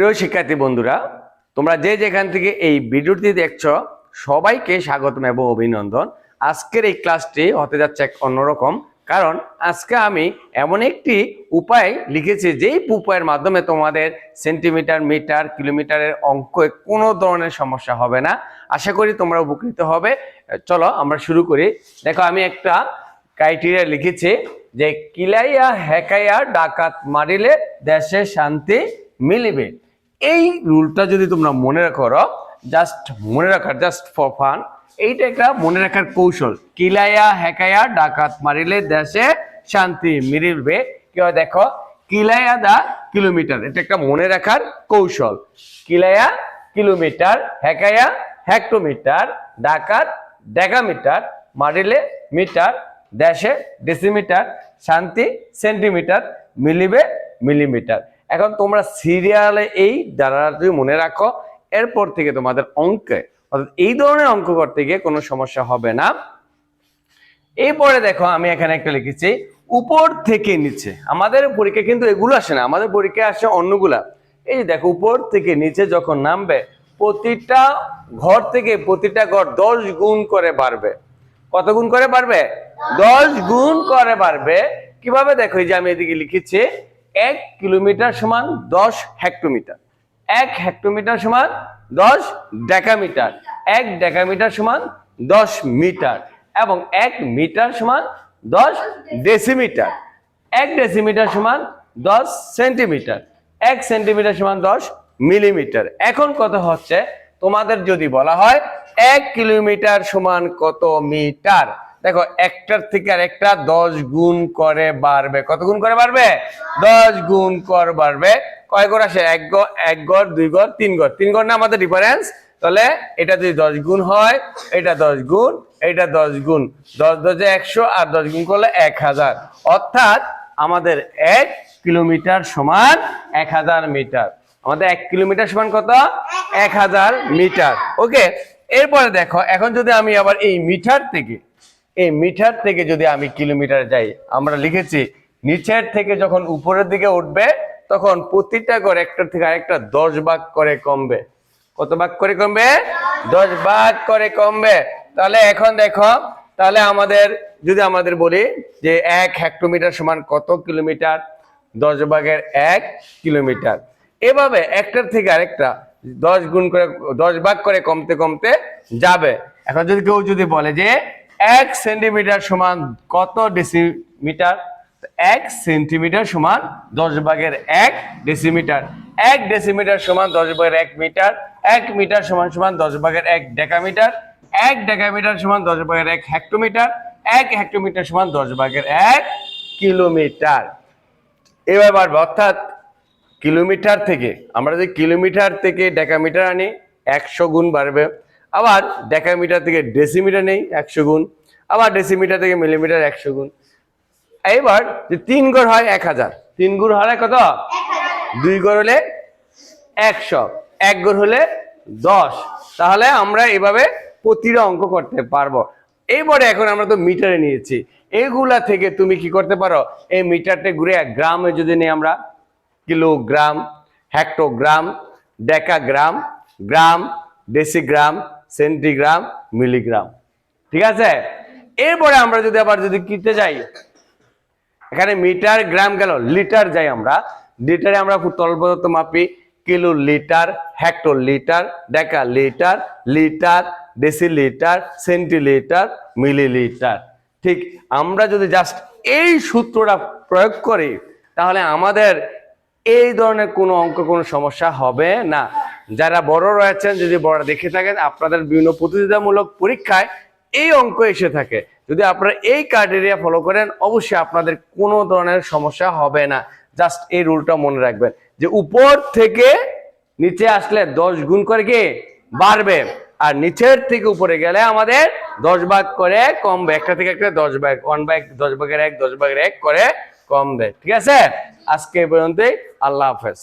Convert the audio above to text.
প্রিয় শিক্ষার্থী বন্ধুরা, তোমরা যে যেখান থেকে এই ভিডিওটি দেখছ, সবাইকে স্বাগতম এবং অভিনন্দন। আজকের এই ক্লাসটি হতে যাচ্ছে এক অন্যরকম, কারণ আজকে আমি এমন একটি উপায় লিখেছি, যেই উপায়ের মাধ্যমে তোমাদের সেন্টিমিটার, মিটার, কিলোমিটারের অঙ্কে কোনো ধরনের সমস্যা হবে না। আশা করি তোমরা উপকৃত হবে। চলো আমরা শুরু করি। দেখো, আমি একটা ক্রাইটেরিয়া লিখেছি, যে কিলাইয়া হেকাইয়া ডাকাত মারিলে দেশে শান্তি মিলিবে। এই রুলটা যদি তোমরা মনে করো জাস্ট মনে রাখার জাস্ট ফর ফান এইটা একটা মনে রাখার কৌশল। কিলায়া হেকাইয়া ডাকাত মারিলে দেশে শান্তি মিলিবে। কেউ দেখো? কিলায়া দা কিলোমিটার, এটা একটা মনে রাখার কৌশল। কিলায়া, কিলোমিটার হেকাইয়া হেক্টোমিটার, ডাকাত, ডেকামিটার, মারিলে মিটার, দেশে ডেসিমিটার শান্তি সেন্টিমিটার মিলিবে মিলিমিটার এখন তোমরা সিরিয়ালে এই দ্বারাটি মনে রাখো, এরপর থেকে তোমাদের অঙ্কে, অর্থাৎ এই ধরনের অঙ্ক করতে গিয়ে কোনো সমস্যা হবে না। এরপরে দেখো, আমি এখানে একটা লিখেছি, উপর থেকে নিচে। আমাদের পরীক্ষা কিন্তু এগুলো আসে না, আমাদের পরীক্ষায় আসে অন্যগুলা। এই যে দেখো, উপর থেকে নিচে যখন নামবে, প্রতিটা ঘর থেকে প্রতিটা ঘর দশ গুণ করে বাড়বে। কত গুণ করে বাড়বে? দশ গুণ করে বাড়বে। কীভাবে দেখো, এই যে আমি এদিকে লিখেছি এক কিলোমিটার সমান দশ হেক্টোমিটার। এক হেক্টোমিটার সমান দশ ডেকামিটার। এক ডেকামিটার সমান দশ মিটার। এবং এক মিটার সমান দশ ডেসিমিটার। এক ডেসিমিটার সমান দশ সেন্টিমিটার। এক সেন্টিমিটার সমান দশ মিলিমিটার। এখন কথা হচ্ছে, তোমাদের যদি বলা হয়, এক কিলোমিটার সমান কত মিটার? দেখো, একটার থেকে আর একটা দশ গুণ করে বাড়বে। কত গুণ করে বাড়বে? দশ গুণ কর বাড়বে। কয় গড় আসে? এক গড় এক গড়, দুই গড়, তিন গড়। তিন গড় না আমাদের ডিফারেন্স তাহলে এটা যদি দশ গুণ হয়, এটা দশ গুণ, এটা দশ গুণ। দশ দশে একশো আর দশ গুণ করলে এক হাজার। অর্থাৎ আমাদের এক কিলোমিটার সমান এক হাজার মিটার। আমাদের এক কিলোমিটার সমান কত? এক হাজার মিটার। ওকে, এরপরে দেখো, এখন যদি আমি আবার এই মিটার থেকে এই মিটার থেকে যদি আমি কিলোমিটার যাই, আমরা লিখেছি, নিচের থেকে যখন উপরের দিকে উঠবে, তখন প্রতিটা করে একটার থেকে আরেকটা দশ ভাগ করে কমবে। কত ভাগ করে কমবে? দশ ভাগ করে কমবে। তাহলে এখন দেখো, তাহলে আমাদের, যদি আমাদের বলি যে এক হেক্টোমিটার সমান কত কিলোমিটার? দশ ভাগের এক কিলোমিটার। এভাবে একটার থেকে আরেকটা দশ গুণ করে, দশ ভাগ করে কমতে কমতে যাবে। এখন যদি কেউ যদি বলে যে এক সেন্টিমিটার সমান কত ডেসিমিটার এক সেন্টিমিটার সমান দশ ভাগের এক ডেসিমিটার এক ডেসিমিটার সমান দশ ভাগের এক মিটার এক মিটার সমান সমান দশ ভাগের এক ডেকামিটার এক ডেকামিটার সমান দশ ভাগের এক হেক্টোমিটার এক হেক্টোমিটার সমান দশ ভাগের এক কিলোমিটার এবার অর্থাৎ কিলোমিটার থেকে, আমরা যদি কিলোমিটার থেকে ডেকামিটার আনি, একশো গুণ বাড়বে। আবার ডেকামিটার থেকে ডেসিমিটার নেই, একশো গুণ। আবার ডেসিমিটার থেকে মিলিমিটার একশো গুণ। এবার যে তিন গড় হয় এক হাজার, তিন গুণ হলে কত? দুই গড় হলে একশো, এক গড় হলে দশ। তাহলে আমরা এভাবে প্রতিটা অঙ্ক করতে পারব। এইবারে এখন আমরা তো মিটারে নিয়েছি। এইগুলা থেকে তুমি কি করতে পারো? এই মিটারটা ঘুরে এক গ্রামে যদি নিই আমরা, kilogram, hectogram, decagram, gram, decigram centigram, milligram. ঠিক আছে? এরপরে আমরা যদি আবার যদি কিনতে যাই, এখানে মিটার, গ্রাম গেল, লিটার যাই আমরা। লিটারে আমরা তল পদার্থ মাপি kilolitre hectolitre decalitre litre, decilitre, centilitre, millilitre. ঠিক, আমরা যদি জাস্ট এই সূত্রটা প্রয়োগ করি, তাহলে আমাদের এই ধরনের কোনো অঙ্ক কোনো সমস্যা হবে না। যারা বড় রয়েছেন, যদি বড় দেখে থাকেন, আপনাদের বিভিন্ন প্রতিযোগিতামূলক পরীক্ষায় এই অঙ্ক এসে থাকে। যদি আপনারা এই ক্রাইটেরিয়া ফলো করেন, অবশ্যই আপনাদের কোনো ধরনের সমস্যা হবে না। জাস্ট এই রুলটা মনে রাখবেন যে উপর থেকে নিচে আসলে দশ গুণ করে কি? বাড়বে। আর নিচের থেকে উপরে গেলে আমাদের দশ ভাগ করে কমবে একটা থেকে একটা দশ ভাগ ওয়ান ভাগ দশ ভাগের এক, দশ ভাগের এক করে কমবে ঠিক আছে? আজকে এই পর্যন্তই। আল্লাহ হাফেজ।